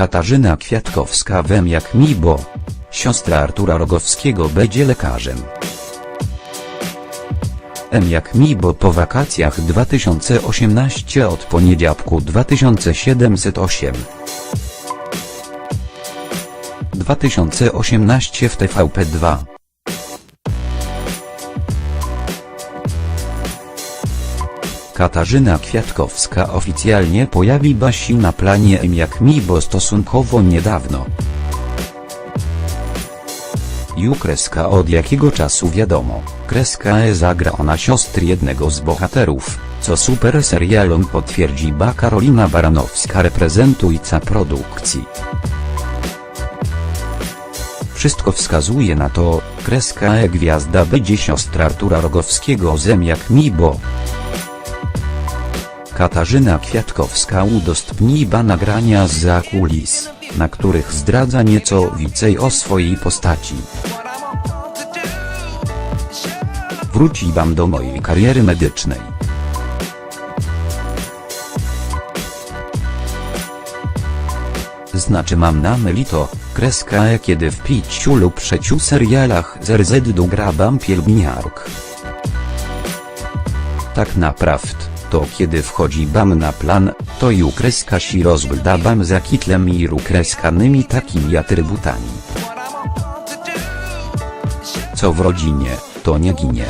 Katarzyna Kwiatkowska wem jak mi bo. Siostra Artura Rogowskiego będzie lekarzem. M jak mi bo po wakacjach 2018 od poniedziałku 2708. 2018 w TVP2. Katarzyna Kwiatkowska oficjalnie pojawi Basi na planie M jak mi bo stosunkowo niedawno. Ju kreska od jakiego czasu wiadomo, kreska E zagra ona siostry jednego z bohaterów, co super serialom potwierdzi ba Karolina Baranowska reprezentujca produkcji. Wszystko wskazuje na to, kreska E gwiazda będzie siostra Artura Rogowskiego zem jak mi bo. Katarzyna Kwiatkowska udostępniła nagrania z zakulis, na których zdradza nieco więcej o swojej postaci. Wróci wam do mojej kariery medycznej. Znaczy mam na myli to, kreska kiedy w piciu lub przeciu serialach z RZ grabam pielęgniark. Tak naprawdę, to kiedy wchodzi bam na plan, to ju kreska si rozbda bam za kitlem i ru kreskanymi takimi atrybutami. Co w rodzinie, to nie ginie.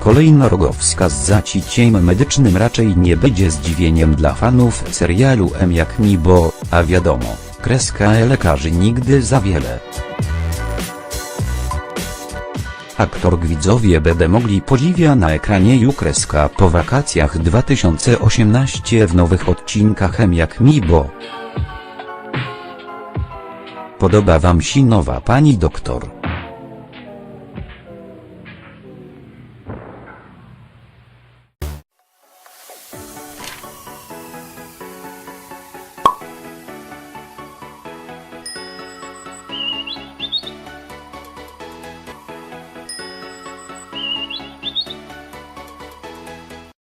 Kolejna Rogowska z zaciciem medycznym raczej nie będzie zdziwieniem dla fanów serialu M jak mi bo, a wiadomo, kreska lekarzy nigdy za wiele. Aktor widzowie będą mogli podziwia na ekranie Jukreska po wakacjach 2018 w nowych odcinkach M jak mi bo. Podoba wam się nowa pani doktor?